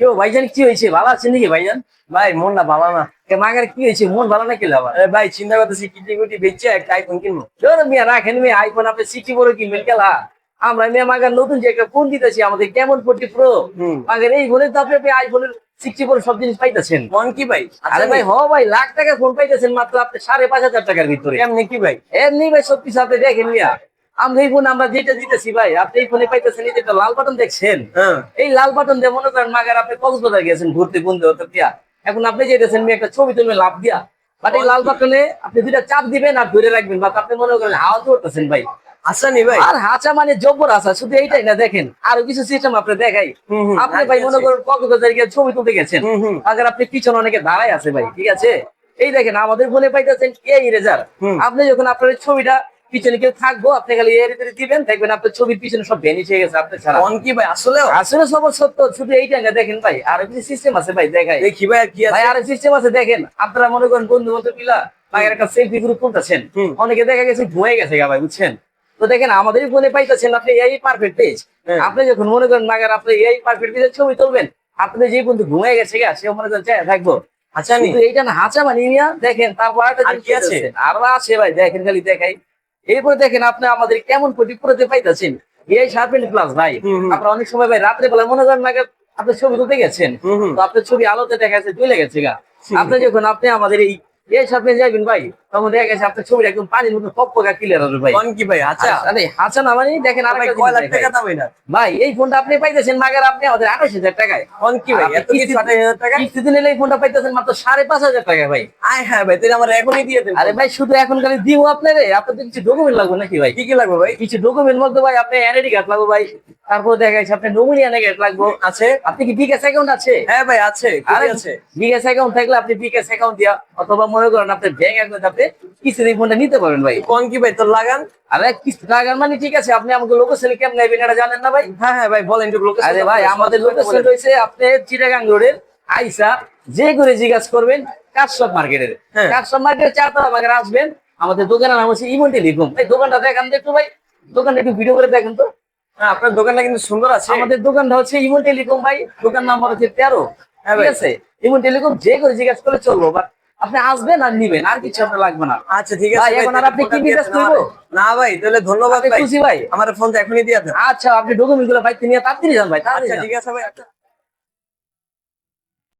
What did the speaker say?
কেউ ভাইজান কি হয়েছে? ভালো আছেন নাকি ভাইজান? ভাই মন না ভালো না। মাগার কি হয়েছে? মন ভালো না কেলে আবার ভাই চিন্তা করতেছি কিটি কুটি বেচে একটা আইফোন কিনবো। ধরো মিয়া রাখেন মিয়া আইফোন আপনি সিক্সটি বড় কিনবেন কেলা। আমরা মিয়া মাগার নতুন যে একটা ফোন দিতেছি আমাদের কেমন ফোরটি প্রো মাগার এই বলে তো আপনি আইফোনের সিক্সটি বড় সব জিনিস পাইতেছেন। মন কি ভাই? আরে ভাই হ ভাই লাখ টাকার ফোন পাইতেছেন মাত্র আপনি সাড়ে পাঁচ হাজার টাকার ভিতরে। কেমনি কি ভাই? এমনি ভাই সব কিছু আপনি দেখেন মিয়া। আমরা এই ফোন আমরা যেটা দিতেছি ভাই আপনি এই ফোনে পাইতেছেন এই যে একটা লাল বাটন দেখছেন? হ্যাঁ। এই লাল বাটন দিয়ে মনে করেন মাগার আপনি কক্সবাজার গেছেন ঘুরতে বন্ধু হতে দিয়া। এখন আপনি যেতেছেন একটা ছবি তুলবেন লাভ দিয়া। বাট এই লাল বাটনে আপনি দুইটা চাপ দিবেন আর ধরে রাখবেন। বা আপনি মনে করেন হাওয়া ভাই। আর হাঁচা মানে জব্বর আসা শুধু এইটাই না দেখেন আরও কিছু সিস্টেম আপনি দেখাই। আপনি ভাই মনে করেন কক্সবাজার গিয়ে ছবি তুলতে গেছেন। আগে আপনি পিছনে অনেকে দাঁড়াই আছে ভাই ঠিক আছে? এই দেখেন আমাদের ফোনে পাইতেছেন এই রেজার? আপনি যখন আপনার ছবিটা পিছনে কেউ থাকব আপনি খালি এর ভিতরে দিবেন দেখবেন আপনার ছবির পিছনে সব ভ্যানিশ হয়ে গেছে আপনি ছাড়া। মন কি ভাই আসলেও? আসলে সব সত্য শুধু এইটা না দেখেন ভাই আর কিছু সিস্টেম আছে ভাই দেখাই। দেখি ভাই আর কি ভাই আর সিস্টেম আছে দেখেন আপনারা মনে করেন বন্ধু বান্ধব পিলা ভাইয়ের একটা সেলফি গ্রুপ হুম। অনেকে দেখা গেছে ঘুমিয়ে গেছে গা ভাই বুঝছেন? তো দেখেন আমাদের ফোনে পাইতেছেন আপনি এই পারফেক্ট পেজ হ্যাঁ। আপনি যখন মনে করেন মাগার আপনি এই পারফেক্ট পেজের ছবি তুলবেন আপনি যে বন্ধু ঘুমিয়ে গেছে গা সে মনে করেন চাই থাকব। আচ্ছা নি। এইটা না হাঁচা মানি নিয়া দেখেন তারপর আর কি? আছে? আরও আছে ভাই দেখেন খালি দেখাই। এরপরে দেখেন আপনি আমাদের কেমন প্রতিক্রিয়া পুরোতে পাইতেছেন? এই শার্পেন প্লাস ভাই। আপনার অনেক সময় ভাই রাত্রে বেলা মনে করেন না আপনার ছবি তুলতে গেছেন। তো আপনার ছবি আলোতে দেখা যাচ্ছে চলে গেছে গা। আপনি যখন আপনি আমাদের এই এই সামনে যাইবেন ভাই তখন দেখা গেছে আপনার ছবিটা একদম পানির মতো পকা ক্লিয়ার হবে ভাই। মন কি ভাই আচ্ছা আরে হাসা না দেখেন ভাই কয় লাখ টাকা দাম এটা? ভাই এই ফোনটা আপনি পাইতেছেন মাগার আপনি আমাদের আঠাশ হাজার টাকায়। কি ভাই এত কিছু আঠাশ হাজার টাকা? কিস্তিতে নিলে এই ফোনটা পাইতেছেন মাত্র সাড়ে পাঁচ হাজার টাকায় ভাই। আয় হ্যাঁ ভাই তাহলে আমার এখনই দিয়ে দেন। আরে ভাই শুধু এখন খালি দিব আপনারে। আপনার কিছু ডকুমেন্ট লাগবে নাকি ভাই? কি কি লাগবে ভাই? কিছু ডকুমেন্ট মধ্যে ভাই আপনি এনআইডি কার্ড লাগবে ভাই। তারপর দেখা যাচ্ছে আপনার লাগবে। আছে? আপনি কি বিকাশ অ্যাকাউন্ট আছে? হ্যাঁ ভাই আছে আরে আছে। বিকাশ অ্যাকাউন্ট থাকলে আপনি বিকাশ অ্যাকাউন্ট দিয়া অথবা মনে করেন আপনার ব্যাংক অ্যাকাউন্ট আপনি কিস্তি দিয়ে ফোনটা নিতে পারবেন ভাই। কোন কি ভাই তোর লাগান? আরে কিস্তি লাগান মানে ঠিক আছে আপনি আমাকে লোকেশনে কেমন গাইবেন এটা জানেন না ভাই? হ্যাঁ হ্যাঁ ভাই বলেন লোকেশন আরে ভাই আমাদের লোকেশন রয়েছে আপনি চিটাগাং রোডের আইসা যে করে জিজ্ঞাসা করবেন কাটশপ মার্কেটের। কাটশপ মার্কেটের চারতলা বাগানে আসবেন আমাদের দোকানের নাম হচ্ছে ইমন্টি লিখুন ভাই দোকানটা দেখান তো একটু ভাই দোকানটা একটু ভিডিও করে দেখেন তো। হ্যাঁ আপনার দোকানটা কিন্তু সুন্দর আছে। আমাদের দোকানটা হচ্ছে ইমন টেলিকম ভাই দোকান নাম্বার হচ্ছে তেরো। হ্যাঁ ঠিক। আছে? ইমন টেলিকম যে করে জিজ্ঞাসা করে চলবো বাট আপনি আসবেন আর নিবেন আর কিছু আপনার লাগবে না। আচ্ছা ঠিক আছে এখন আর আপনি কি বিজনেস করব? না ভাই তাহলে ধন্যবাদ ভাই। খুশি ভাই? আমার ফোনটা এখনই দিয়ে দেন। আচ্ছা আপনি ডকুমেন্টগুলো ভাই নিয়ে তাড়াতাড়ি যান ভাই আচ্ছা ঠিক আছে ভাই আচ্ছা।